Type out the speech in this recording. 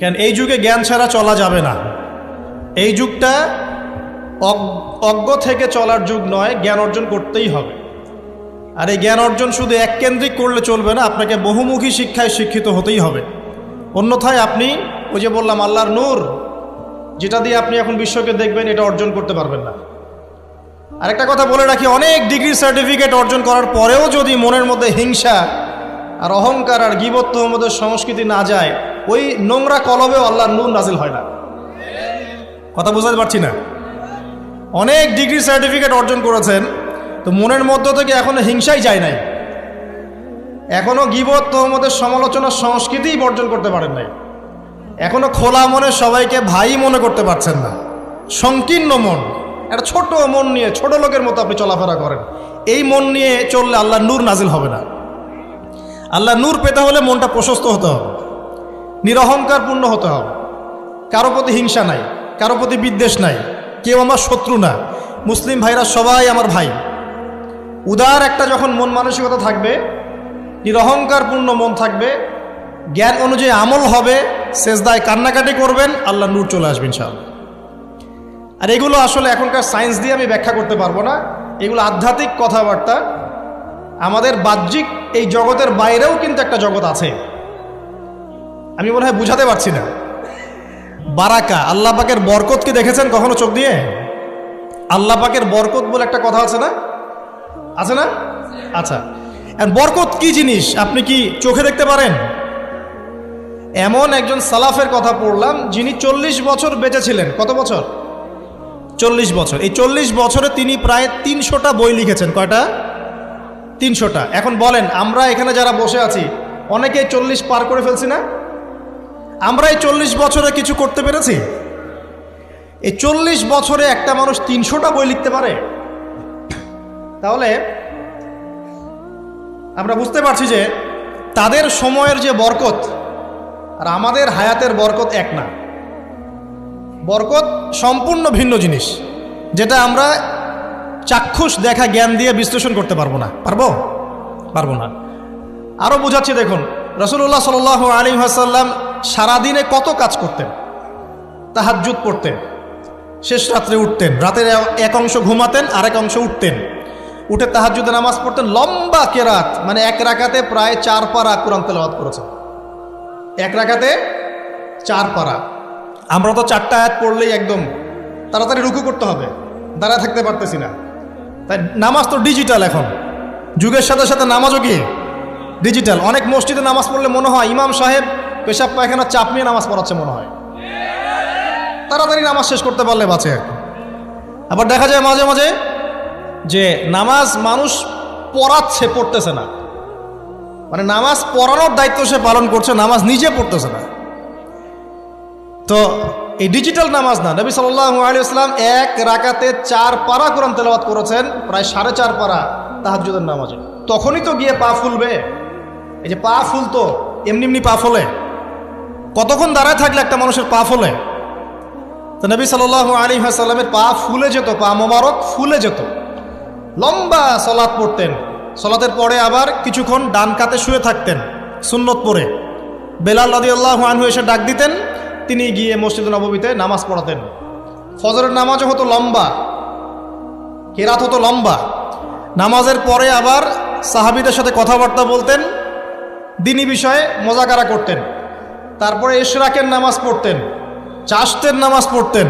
কেন এই যুগে জ্ঞান ছাড়া চলা যাবে না। এই যুগটা অজ্ঞ থেকে চলার যুগ নয়, জ্ঞান অর্জন করতেই হবে। আর এই জ্ঞান অর্জন শুধু এককেন্দ্রিক করলে চলবে না, আপনাকে বহুমুখী শিক্ষায় শিক্ষিত হতেই হবে। অন্যথায় আপনি ওই যে বললাম, আল্লাহর নূর, যেটা দিয়ে আপনি এখন বিশ্বকে দেখবেন, এটা অর্জন করতে পারবেন না। আরেকটা কথা বলে রাখি, অনেক ডিগ্রি সার্টিফিকেট অর্জন করার পরেও যদি মনের মধ্যে হিংসা আর অহংকার আর গিবত্ব মধ্যে সংস্কৃতি না যায় ওই নোংরা কলবেও আল্লাহর নূর নাজিল হয় না। কথা বুঝতে পারছি না। অনেক ডিগ্রি সার্টিফিকেট অর্জন করেছেন, তো মনের মধ্য থেকে এখনও হিংসাই যায় নাই। এখনও গিবত তোহমদের সমালোচনার সংস্কৃতিই বর্জন করতে পারেন নাই। এখনও খোলা মনে সবাইকে ভাই মনে করতে পারছেন না। সংকীর্ণ মন, একটা ছোট মন নিয়ে, ছোট লোকের মতো আপনি চলাফেরা করেন। এই মন নিয়ে চললে আল্লাহ নূর নাজিল হবে না। আল্লাহ নূর পেতে হলে মনটা প্রশস্ত হতে হবে। নিরহংকারপূর্ণ হতে হবে। কারও প্রতি হিংসা নাই, কারও প্রতি বিদ্বেষ নাই, কেউ আমার শত্রু না। মুসলিম ভাইরা সবাই আমার ভাই। উদার একটা যখন মন মানসিকতা থাকবে, নিরহংকারপূর্ণ মন থাকবে, জ্ঞান অনুযায়ী আমল হবে, সেজদায় কান্নাকাটি করবেন, আল্লাহ নূর চলে আসবেন ইনশাআল্লাহ। আর এগুলো আসলে এখনকার সায়েন্স দিয়ে আমি ব্যাখ্যা করতে পারব না। এগুলো আধ্যাত্মিক কথাবার্তা। আমাদের বাহ্যিক এই জগতের বাইরেও কিন্তু একটা জগৎ আছে। আমি মনে হয় বুঝাতে পারছি না। বারাকা, আল্লাহ পাকের বরকতকে দেখেছেন কখনো চোখ দিয়ে? আল্লাহ পাকের বরকত বলে একটা কথা আছে না? আছে না? আচ্ছা। বরকত কি জিনিস? আপনি কি চোখে দেখতে পারেন? এমন একজন সালাফের কথা পড়লাম, যিনি চল্লিশ বছর বেঁচে ছিলেন কত বছর? চল্লিশ বছর। এই চল্লিশ বছরে তিনি প্রায় তিনশোটা বই লিখেছেন। কয়টা? তিনশোটা। এখন বলেন, আমরা এখানে যারা বসে আছি অনেকেই চল্লিশ পার করে ফেলছি না? আমরা এই চল্লিশ বছরে কিছু করতে পেরেছি? এই চল্লিশ বছরে একটা মানুষ তিনশোটা বই লিখতে পারে? তাহলে আমরা বুঝতে পারছি যে তাদের সময়ের যে বরকত আর আমাদের হায়াতের বরকত এক না। বরকত সম্পূর্ণ ভিন্ন জিনিস, যেটা আমরা চাক্ষুষ দেখা জ্ঞান দিয়ে বিশ্লেষণ করতে পারব না। পারব? পারব না। আরও বোঝাচ্ছি দেখুন রসুল্লাহ সাল আলী হাসাল্লাম সারাদিনে কত কাজ করতেন? তাহাজ্জুদ পড়তেন, শেষ রাত্রে উঠতেন, রাতের এক অংশ ঘুমাতেন, আরেক অংশ উঠতেন। উঠে তাহাজ্জুদে নামাজ পড়তেন, লম্বা কেরাত মানে এক রাকাতে প্রায় চার পারা কোরআন তেলাওয়াত করেছেন। এক রাকাতে চার পারা। আমরা তো চারটা আয়াত পড়লেই একদম তাড়াতাড়ি রুকু করতে হবে, দাঁড়ায় থাকতে পারতেছি না। তাই নামাজ তো ডিজিটাল এখন। যুগের সাথে সাথে নামাজও কি? ডিজিটাল। অনেক মসজিদে নামাজ পড়লে মনে হয় ইমাম সাহেব পেশাব, পায়খানা, চাপ নিয়ে নামাজ পড়াচ্ছে মনে হয়। তাড়াতাড়ি নামাজ শেষ করতে পারলে বাঁচে। আবার দেখা যায় মাঝে মাঝে যে নামাজ মানুষ পড়াচ্ছে, পড়তেছে না। মানে নামাজ পড়ানোর দায়িত্ব সে পালন করছে, নামাজ নিজে পড়তেছে না। তো এই ডিজিটাল নামাজ না, নবী সাল্লাহ আলী ইসলাম এক রাকাতে চার পারা কোরআন তেলাওয়াত করেছেন, প্রায় সাড়ে চার পারা তাহাজুদের নামাজে। তখনই তো গিয়ে পা ফুলবে। এই যে পা ফুলতো, এমনি এমনি পা ফলে। কতক্ষণ দাঁড়ায় থাকলে একটা মানুষের পা ফলে? তো নবী সাল্লাহ আলী সাল্লামের পা ফুলে যেত, পা মোবারক ফুলে যেত। লম্বা সলাৎ পড়তেন। সলাতের পরে আবার কিছুক্ষণ ডান কাতে শুয়ে থাকতেন সুন্নত পরে। বেলাল নদী আল্লাহ আনহু এসে ডাক দিতেন, তিনি গিয়ে মসজিদ নবমীতে নামাজ পড়াতেন। ফজরের নামাজও হতো লম্বা, কেরাত হতো লম্বা। নামাজের পরে আবার সাহাবিদের সাথে কথাবার্তা বলতেন, দিনী বিষয়ে মজাকারা করতেন। তারপরে এশরাকের নামাজ পড়তেন চাষতের নামাজ পড়তেন।